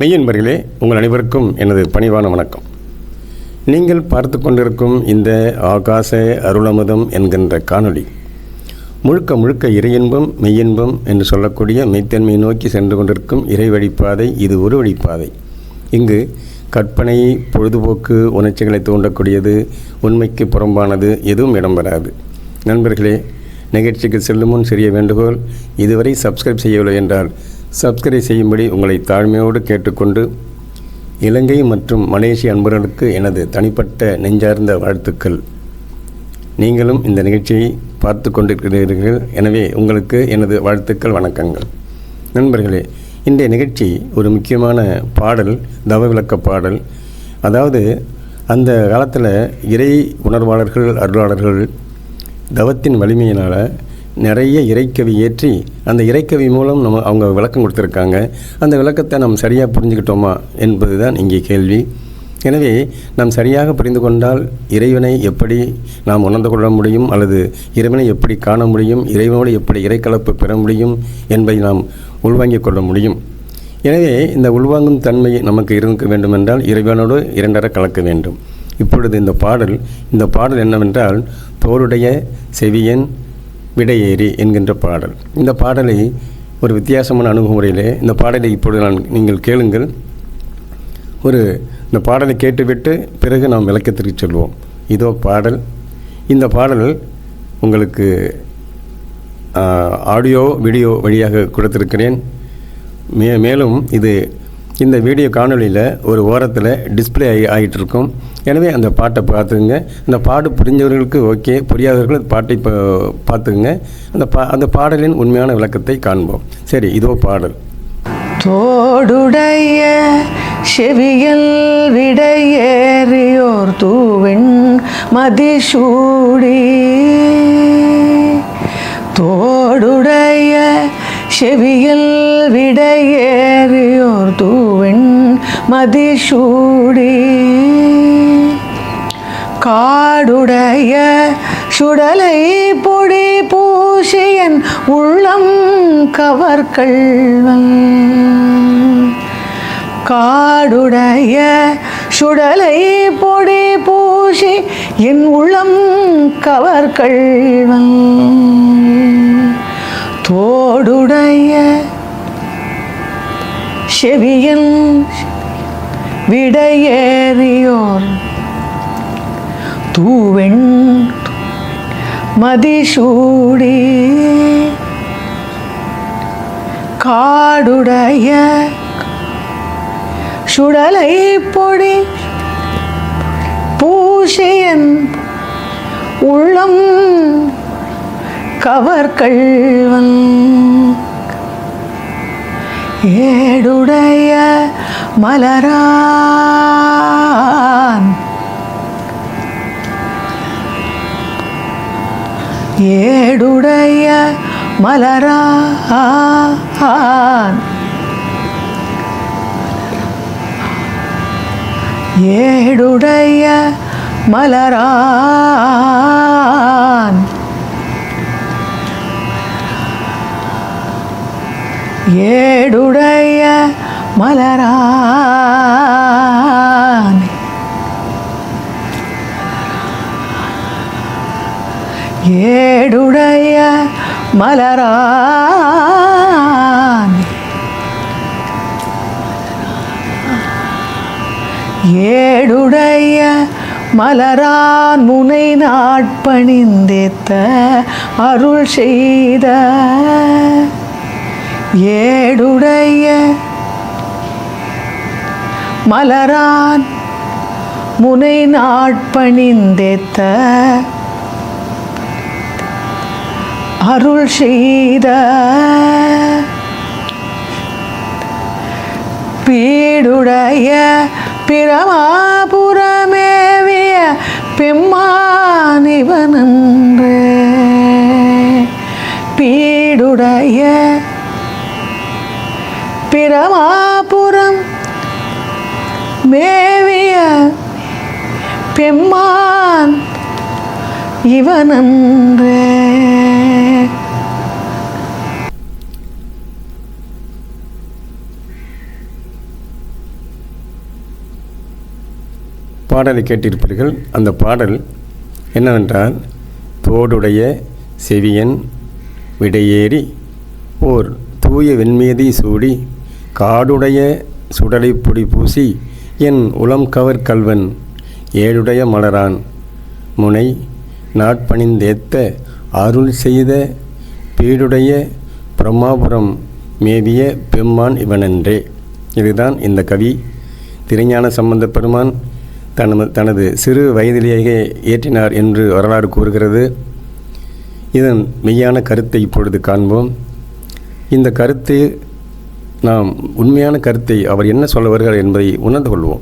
மெய்யன்பர்களே உங்கள் அனைவருக்கும் எனது பணிவான வணக்கம். நீங்கள் பார்த்து கொண்டிருக்கும் இந்த ஆகாச அருளமுதம் என்கின்ற காணொளி முழுக்க முழுக்க இறையின்பம் மெய்யின்பம் என்று சொல்லக்கூடிய மெய்த்தன்மையை நோக்கி சென்று கொண்டிருக்கும் இறை வழிப்பாதை இது ஒரு வழிப்பாதை. இங்கு கற்பனை பொழுதுபோக்கு உணர்ச்சிகளை தூண்டக்கூடியது உண்மைக்கு புறம்பானது எதுவும் இடம்பெறாது நண்பர்களே நிகழ்ச்சிக்கு செல்லும் முன் சிறிய வேண்டுகோள் இதுவரை சப்ஸ்கிரைப் செய்யவில்லை என்றால் சப்ஸ்கிரைப் செய்யும்படி உங்களை தாழ்மையோடு கேட்டுக்கொண்டு இலங்கை மற்றும் மலேசிய அன்பர்களுக்கு எனது தனிப்பட்ட நெஞ்சார்ந்த வாழ்த்துக்கள். நீங்களும் இந்த நிகழ்ச்சியை பார்த்து கொண்டிருக்கிறீர்கள். எனவே உங்களுக்கு எனது வாழ்த்துக்கள் வணக்கங்கள். நண்பர்களே இன்றைய நிகழ்ச்சி ஒரு முக்கியமான பாடல் தவ விளக்க பாடல். அதாவது அந்த காலத்தில் இறை உணர்வாளர்கள் அருளாளர்கள் தவத்தின் வலிமையினால் நிறைய இறைக்கவி ஏற்றி அந்த இறைக்கவி மூலம் நம்ம அவங்க விளக்கம் கொடுத்துருக்காங்க. அந்த விளக்கத்தை நாம் சரியாக புரிஞ்சுக்கிட்டோமா என்பது தான் இங்கே கேள்வி. எனவே நாம் சரியாக புரிந்து கொண்டால் இறைவனை எப்படி நாம் உணர்ந்து கொள்ள முடியும் அல்லது இறைவனை எப்படி காண முடியும் இறைவனோடு எப்படி இறைக்கலப்பு பெற முடியும் என்பதை நாம் உள்வாங்கிக் கொள்ள முடியும். எனவே இந்த உள்வாங்கும் தன்மை நமக்கு இருக்க வேண்டுமென்றால் இறைவனோடு இரண்டரை கலக்க வேண்டும். இப்பொழுது இந்த பாடல் இந்த பாடல் என்னவென்றால் தோளுடைய செவியன் விடையேறி என்கின்ற பாடல். இந்த பாடலை ஒரு வித்தியாசமான அணுகுமுறையிலே இந்த பாடலை இப்பொழுது நான் நீங்கள் கேளுங்கள். ஒரு இந்த பாடலை கேட்டுவிட்டு பிறகு நாம் விளக்கத்திற்கு செல்வோம். இதோ பாடல். இந்த பாடல் உங்களுக்கு ஆடியோ வீடியோ வழியாக கொடுத்திருக்கிறேன். மே மேலும் இது இந்த வீடியோ காணொலியில் ஒரு ஓரத்தில் டிஸ்பிளே ஆகி ஆகிட்டு இருக்கும் எனவே அந்த பாட்டை பார்த்துக்குங்க. அந்த பாட்டு புரிஞ்சவர்களுக்கு ஓகே புரியாதவர்கள் பாட்டை பார்த்துங்க பார்த்துக்குங்க. அந்த பா அந்த பாடலின் உண்மையான விளக்கத்தை காண்போம். சரி இதோ பாடல். தோடுடைய செவியல் விடையேறியோர் தூவின் மதிசூடி. தோடுடைய செவியில் விடையேறியோர் தூவின் மதிசூடி. காடுடைய சுடலை பொடி பூசியன் உள்ளம் கவர்கள்வன் காடுடைய சுடலை பொடி பூசி என் உள்ளம் கவர்கள்வன் தோடுடைய செவியன் விடையேறியோர். தூவெண் மதிசூடி காடுடைய சுடலை பொடி பூசியன் உள்ளம் கவர்கள்வன் ஏடுடைய மலரான். ஏடுடைய மலரான். ஏடுடைய மலரான். ஏடுடைய மலரான் ஏடுடைய மலரான் ஏடுடைய மலரான் முனை நாட்பணிந்தேத்த அருள் செய்த ஏடுடைய மலரான் முனை நாட்பணிந்தேத்த அருள் செய்த பீடுடைய பிரமாபுரமேவிய பெம்மானிவனன்று. பீடுடைய பிரமாபுரம் மேவிய பெம்மான் இவனன்றே. பாடலை கேட்டிருப்பீர்கள். அந்த பாடல் என்னவென்றால் தோடுடைய செவியன் விடையேறி ஓர் தூய வெண்மீதி சூடி காடுடைய சுடலை பொடி பூசி என் உளம் கவர் கல்வன் ஏழுடைய மலரான். முனை நாட்பணிந்தேத்த அருள் செய்த பீடுடைய பிரம்மாபுரம் மேவிய பெம்மான் இவனன்றே. இதுதான் இந்த கவி. திருஞான சம்பந்த பெருமான் தனது தனது சிறு வயதிலேயே ஏற்றினார் என்று வரலாறு கூறுகிறது. இதன் மெய்யான கருத்தை இப்பொழுது காண்போம். இந்த கருத்து நாம் உண்மையான கருத்தை அவர் என்ன சொல்ல வருகிறார் என்பதை உணர்ந்து கொள்வோம்.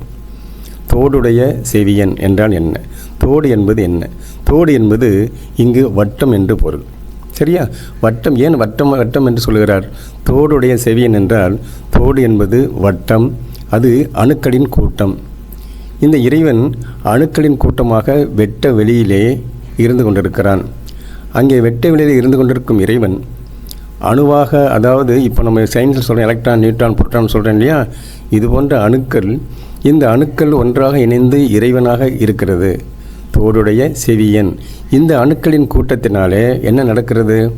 தோடுடைய செவியன் என்றால் என்ன? தோடு என்பது என்ன? தோடு என்பது இங்கு வட்டம் என்று பொருள். சரியா? வட்டம் ஏன் வட்டம் வட்டம் என்று சொல்கிறார் தோடுடைய செவியன் என்றால் தோடு என்பது வட்டம் அது அணுக்களின் கூட்டம். இந்த இறைவன் அணுக்களின் கூட்டமாக வெட்ட வெளியிலே இருந்து கொண்டிருக்கிறான். அங்கே வெட்ட வெளியில் இருந்து கொண்டிருக்கும் இறைவன் அணுவாக அதாவது இப்போ நம்ம சயின்ஸில் சொல்கிறோம் எலக்ட்ரான் நியூட்ரான் புரோட்டான் சொல்கிறேன் இல்லையா? இது போன்ற அணுக்கள் இந்த அணுக்கள் ஒன்றாக இணைந்து இறைவனாக இருக்கிறது. தோடுடைய செவியன். இந்த அணுக்களின் கூட்டத்தினாலே என்ன நடக்கிறது?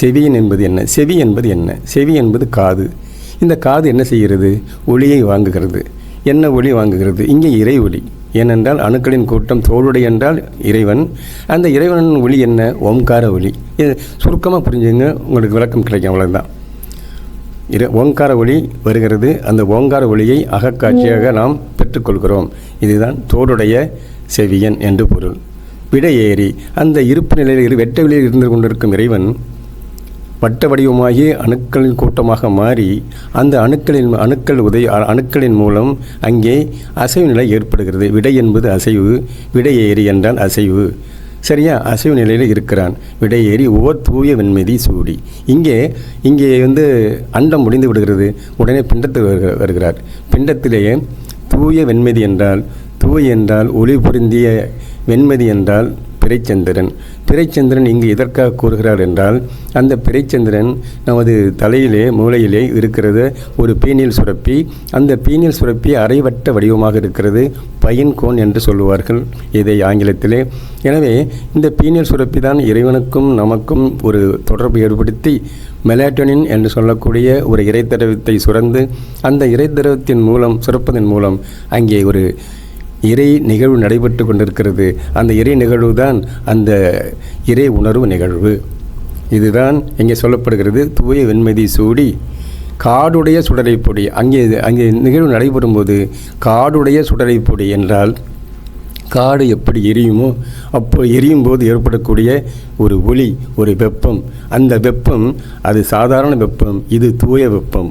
செவியன் என்பது என்ன? செவி என்பது என்ன? செவி என்பது காது. இந்த காது என்ன செய்கிறது? ஒளியை வாங்குகிறது. என்ன ஒளி வாங்குகிறது? இங்கே இறை ஒளி. ஏனென்றால் அணுக்களின் கூட்டம் தோளுடை என்றால் இறைவன். அந்த இறைவனின் ஒளி என்ன? ஓம்கார ஒளி. இது சுருக்கமாக புரிஞ்சுங்க. உங்களுக்கு விளக்கம் கிடைக்கும். அவ்வளோதான் இரு ஓங்கார ஒளி வருகிறது. அந்த ஓங்கார ஒளியை அகக்காட்சியாக நாம் பெற்றுக்கொள்கிறோம். இதுதான் தோடுடைய செவியன் என்று பொருள். விடையேறி அந்த இருப்பு நிலையில் இரு வெட்ட வெளியில் இருந்து கொண்டிருக்கும் இறைவன் வட்ட வடிவமாகி அணுக்களின் கூட்டமாக மாறி அந்த அணுக்களின் அணுக்கள் உதவி அணுக்களின் மூலம் அங்கே அசைவு நிலை ஏற்படுகிறது. விடை என்பது அசைவு விடை ஏறி என்றால் அசைவு. சரியா? அசைவு நிலையில் இருக்கிறான். விடையேறி ஓர் தூய வெண்மதி சூடி. இங்கே இங்கே வந்து அண்டம் முடிந்து விடுகிறது. உடனே பிண்டத்தில் வருகிறார். பிண்டத்திலேயே தூய வெண்மதி என்றால் தூய என்றால் ஒளி பொருந்திய வெண்மதி என்றால் பிறைச்சந்திரன். பிறைச்சந்திரன் இங்கு எதற்காக கூறுகிறார் என்றால் அந்த பிறைச்சந்திரன் நமது தலையிலே மூளையிலே இருக்கிறது. ஒரு பீனியல் சுரப்பி அந்த பீனியல் சுரப்பி அரைவட்ட வடிவமாக இருக்கிறது. பயன் கோன் என்று சொல்லுவார்கள் இதை ஆங்கிலத்திலே. எனவே இந்த பீனியல் சுரப்பி தான் இறைவனுக்கும் நமக்கும் ஒரு தொடர்பு ஏற்படுத்தி மெலாட்டோனின் என்று சொல்லக்கூடிய ஒரு இறைத்தரவத்தை சுரந்து அந்த இறைத்தரவத்தின் மூலம் சுரப்பதன் மூலம் அங்கே ஒரு இறை நிகழ்வு நடைபெற்று கொண்டிருக்கிறது. அந்த இறை நிகழ்வு தான் அந்த இறை உணர்வு நிகழ்வு. இதுதான் இங்கே சொல்லப்படுகிறது. தூய வெண்மதி சூடி காடுடைய சுடரை பொடி. அங்கே அங்கே நிகழ்வு நடைபெறும்போது காடுடைய சுடரை பொடி என்றால் காடு எப்படி எரியுமோ அப்போ எரியும் போது ஏற்படக்கூடிய ஒரு ஒளி ஒரு வெப்பம். அந்த வெப்பம் அது சாதாரண வெப்பம் இது தூய வெப்பம்.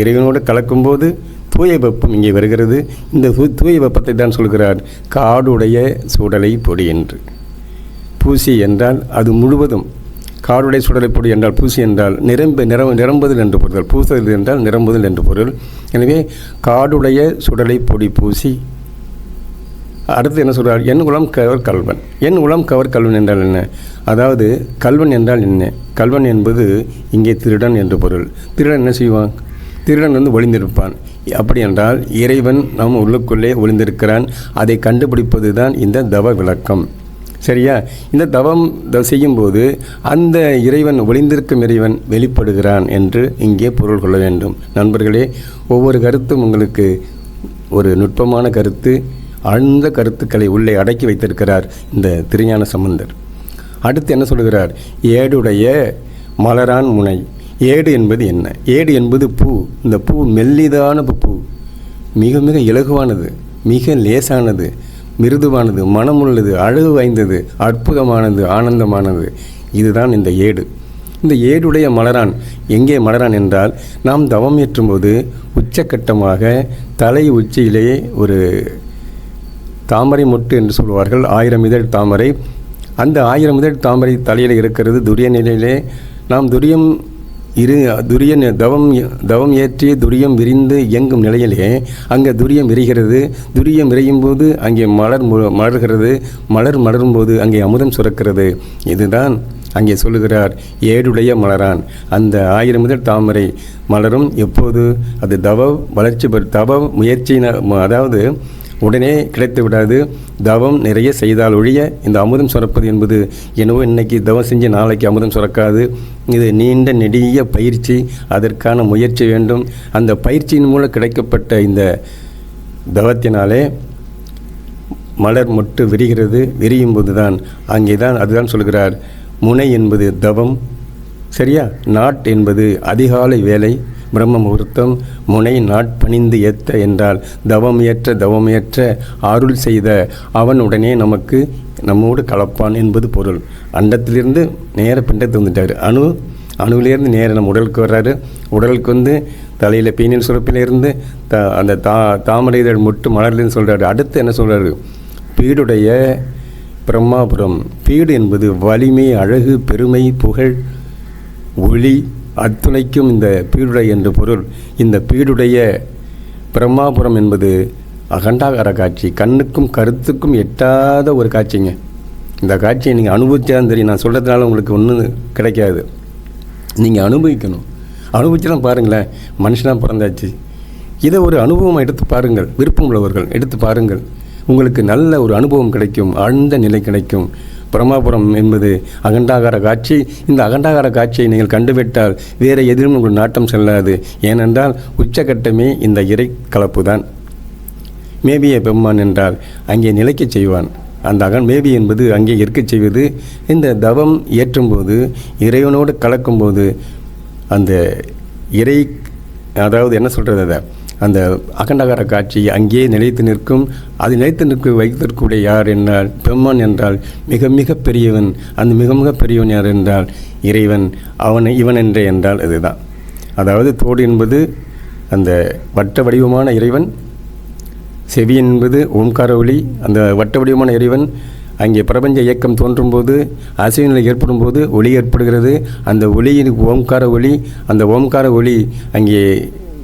இறைவனோடு கலக்கும்போது தூய வெப்பம் இங்கே வருகிறது. இந்த தூய வெப்பத்தை தான் சொல்கிறார். காடுடைய சுடலை பொடி என்று. பூசி என்றால் அது முழுவதும். காடுடைய சுடலை பொடி என்றால் பூசி என்றால் நிரம்ப நிரம் நிரம்புதல் என்று பொருள். பூசுதல் என்றால் நிரம்புதல் என்று பொருள். எனவே காடுடைய சுடலை பொடி பூசி அடுத்து என்ன சொல்கிறார் என் உளம் கவர் கல்வன். என் உளம் கவர் கல்வன் என்றால் என்ன? அதாவது கல்வன் என்றால் என்ன? கல்வன் என்பது இங்கே திருடன் என்று பொருள். திருடன் என்ன செய்வான்? திருடன் வந்து ஒளிந்திருப்பான். அப்படி என்றால் இறைவன் நம் உள்ளுக்குள்ளே ஒளிந்திருக்கிறான். அதை கண்டுபிடிப்பது தான் இந்த தவ விளக்கம். சரியா? இந்த தவம் செய்யும்போது அந்த இறைவன் ஒளிந்திருக்கும் இறைவன் வெளிப்படுகிறான் என்று இங்கே பொருள் கொள்ள வேண்டும். நண்பர்களே ஒவ்வொரு கருத்தும் உங்களுக்கு ஒரு நுட்பமான கருத்து ஆழ்ந்த கருத்துக்களை உள்ளே அடக்கி வைத்திருக்கிறார் இந்த திருஞான சம்பந்தர். அடுத்து என்ன சொல்கிறார்? ஏடுடைய மலரான் முனை. ஏடு என்பது என்ன? ஏடு என்பது பூ. இந்த பூ மெல்லிதான பூ. மிக மிக இலகுவானது மிக லேசானது மிருதுவானது மனமுள்ளது அழகு வாய்ந்தது அற்புதமானது ஆனந்தமானது. இதுதான் இந்த ஏடு. இந்த ஏடுடைய மலரான் எங்கே மலரான் என்றால் நாம் தவம் ஏற்றும்போது உச்சக்கட்டமாக தலை உச்சியிலேயே ஒரு தாமரை மொட்டு என்று சொல்வார்கள். ஆயிரம் இதழ் தாமரை. அந்த ஆயிரம் இதழ் தாமரை தலையில் இருக்கிறது. துரிய நிலையிலே நாம் துரியம் இரு துரியன் தவம் தவம் ஏற்றி துரியம் விரிந்து இயங்கும் நிலையிலே அங்கே துரியம் விரிகிறது. துரியம் விரையும் போது அங்கே மலர் மலர்கிறது. மலர் மலரும் போது அங்கே அமுதம் சுரக்கிறது. இதுதான் அங்கே சொல்லுகிறார் ஏடுடைய மலரான். அந்த ஆயிரம் முதல் தாமரை மலரும் எப்போது? அது தவ வளர்ச்சி தவ முயற்சியின அதாவது உடனே கிடைத்து விடாது. தவம் நிறைய செய்தால் ஒழிய இந்த அமுதம் சுரப்பது என்பது என்னவோ இன்னைக்கு தவம் செஞ்சு நாளைக்கு அமுதம் சுரக்காது. இது நீண்ட நெடிய பயிற்சி. அதற்கான முயற்சி வேண்டும். அந்த பயிற்சியின் மூலம் கிடைக்கப்பட்ட இந்த தவத்தினாலே மலர் மொட்டு விரிகிறது. விரியும் போது தான் அங்கே தான் அதுதான் சொல்கிறார். முனை என்பது தவம். சரியா? நாட் என்பது அதிகாலை வேலை. பிரம்ம முகூர்த்தம் முனை நாட்பணிந்து ஏத்த என்றால் தவம் ஏற்ற தவம் ஏற்ற அருள் செய்த அவன் உடனே நமக்கு நம்மோடு கலப்பான் என்பது பொருள். அண்டத்திலிருந்து நேர பிண்டத்தை வந்துட்டார். அணு அணுவிலேருந்து நேர நம்ம உடலுக்கு வர்றாரு. உடலுக்கு வந்து தலையில் பீனின் சுரப்பிலிருந்து த அந்த தா தாமரை இதழ் முட்டு மலர்லேருந்து சொல்கிறாரு அடுத்து என்ன சொல்கிறாரு பீடுடைய பிரம்மாபுரம். பீடு என்பது வலிமை அழகு பெருமை புகழ் ஒளி அத்துணைக்கும் இந்த பீடுடை என்று பொருள். இந்த பீடுடைய பிரம்மாபுரம் என்பது அகண்டாகார காட்சி. கண்ணுக்கும் கருத்துக்கும் எட்டாத ஒரு காட்சிங்க. இந்த காட்சியை நீங்கள் அனுபவிச்சாலும் தெரியும். நான் சொல்கிறதுனால உங்களுக்கு ஒன்றும் கிடைக்காது. நீங்கள் அனுபவிக்கணும். அனுபவிச்செல்லாம் பாருங்களேன் மனுஷனாக பிறந்தாச்சு. இதை ஒரு அனுபவமாக எடுத்து பாருங்கள். விருப்பம் உள்ளவர்கள் எடுத்து பாருங்கள். உங்களுக்கு நல்ல ஒரு அனுபவம் கிடைக்கும். ஆழ்ந்த நிலை கிடைக்கும். பிரமாபுரம் என்பது அகண்டாகார காட்சி. இந்த அகண்டாகார காட்சியை நீங்கள் கண்டுவிட்டால் வேறு எதிலும் உங்கள் நாட்டம் செல்லாது. ஏனென்றால் உச்சகட்டமே இந்த இறை கலப்பு தான் மேபிய பெம்மான் என்றால் அங்கே நிலைக்கச் செய்வான். அந்த அகன் மேபி என்பது அங்கே இருக்கச் செய்வது. இந்த தவம் ஏற்றும்போது இறைவனோடு கலக்கும்போது அந்த இறை அதாவது என்ன சொல்கிறது அதை? அந்த அகண்டகார காட்சி அங்கேயே நிலைத்து நிற்கும். அது நிலைத்து நிற்க வைத்திருக்கக்கூடிய யார் என்றால் பெம்மன் என்றால் மிக மிக பெரியவன். அந்த மிக மிக பெரியவன் யார் என்றால் இறைவன். அவனை இவன் என்றே என்றால் இதுதான். அதாவது தோடு என்பது அந்த வட்ட வடிவமான இறைவன். செவி என்பது ஓம்கார ஒளி. அந்த வட்ட வடிவமான இறைவன் அங்கே பிரபஞ்ச இயக்கம் தோன்றும்போது போது நிலை ஏற்படும் போது ஒளி ஏற்படுகிறது. அந்த ஒளியின் ஓம்கார ஒளி அந்த ஓம்கார ஒளி அங்கே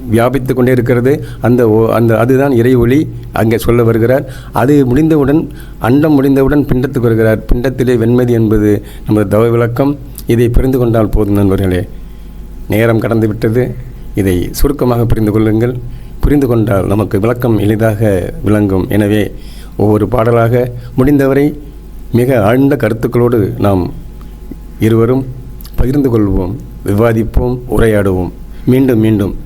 வியாபித்து கொண்டே இருக்கிறது. அந்த ஓ- அந்த அதுதான் இறை ஒளி அங்கே சொல்ல வருகிறார். அது முடிந்தவுடன் அண்டம் முடிந்தவுடன் பிண்டத்துக்கு வருகிறார். பிண்டத்திலே வெண்மதி என்பது நமது தவ விளக்கம். இதை புரிந்து கொண்டால் போதும் நண்பர்களே. நேரம் கடந்து விட்டது இதை சுருக்கமாக புரிந்து கொள்ளுங்கள். புரிந்து கொண்டால் நமக்கு விளக்கம் எளிதாக விளங்கும். எனவே ஒவ்வொரு பாடலாக முடிந்தவரை மிக ஆழ்ந்த கருத்துக்களோடு நாம் இருவரும் பகிர்ந்து கொள்வோம் விவாதிப்போம் உரையாடுவோம். மீண்டும் மீண்டும்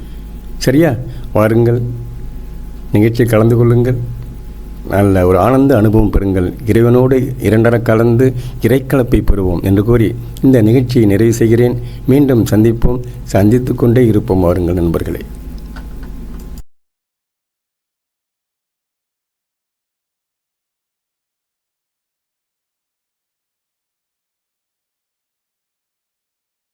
சரியா? வாருங்கள். நிகழ்ச்சியில் கலந்து கொள்ளுங்கள். நல்ல ஒரு ஆனந்த அனுபவம் பெறுங்கள். இறைவனோடு இரண்டர கலந்து இறைக்கலப்பை பெறுவோம் என்று கூறி இந்த நிகழ்ச்சியை நிறைவு செய்கிறேன். மீண்டும் சந்திப்போம். சந்தித்து கொண்டே இருப்போம் வாருங்கள் நண்பர்களே.